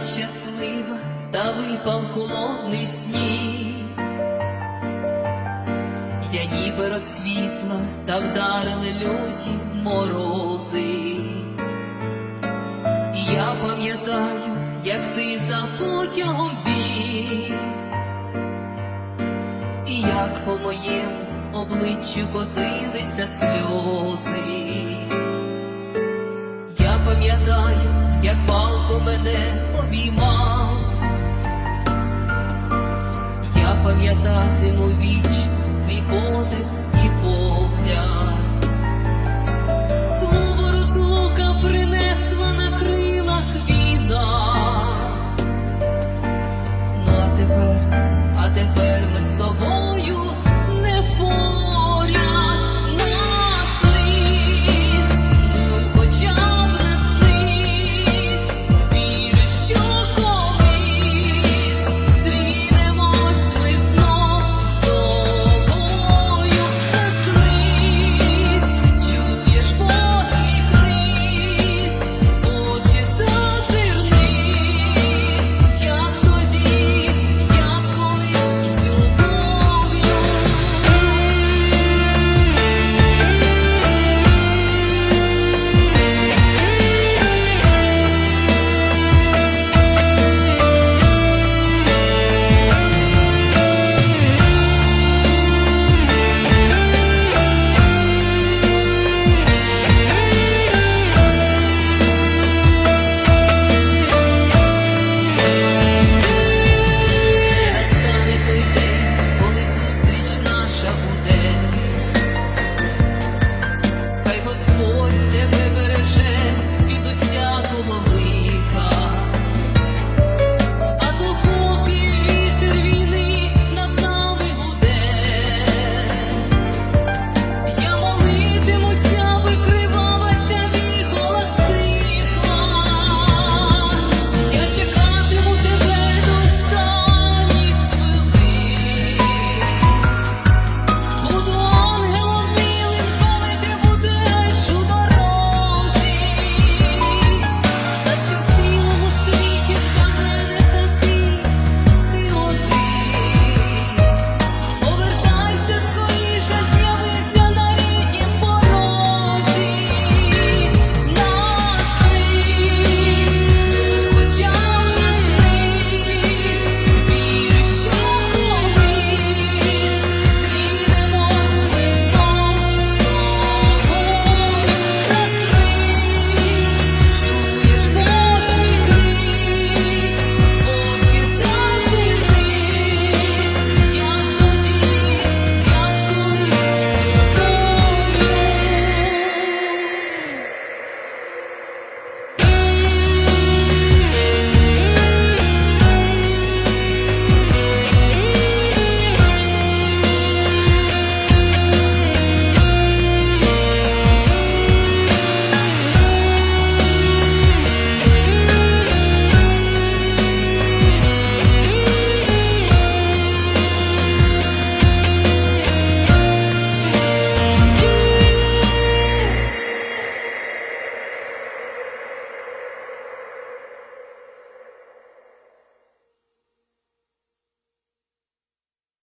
щаслива, та випав холодний сніг. Я ніби розквітла, та вдарили люті морози. І я пам'ятаю, як ти за потягом біг, і як по моєму обличчю котилися сльози. Я пам'ятаю, як палко мене обіймав. Я пам'ятатиму вічно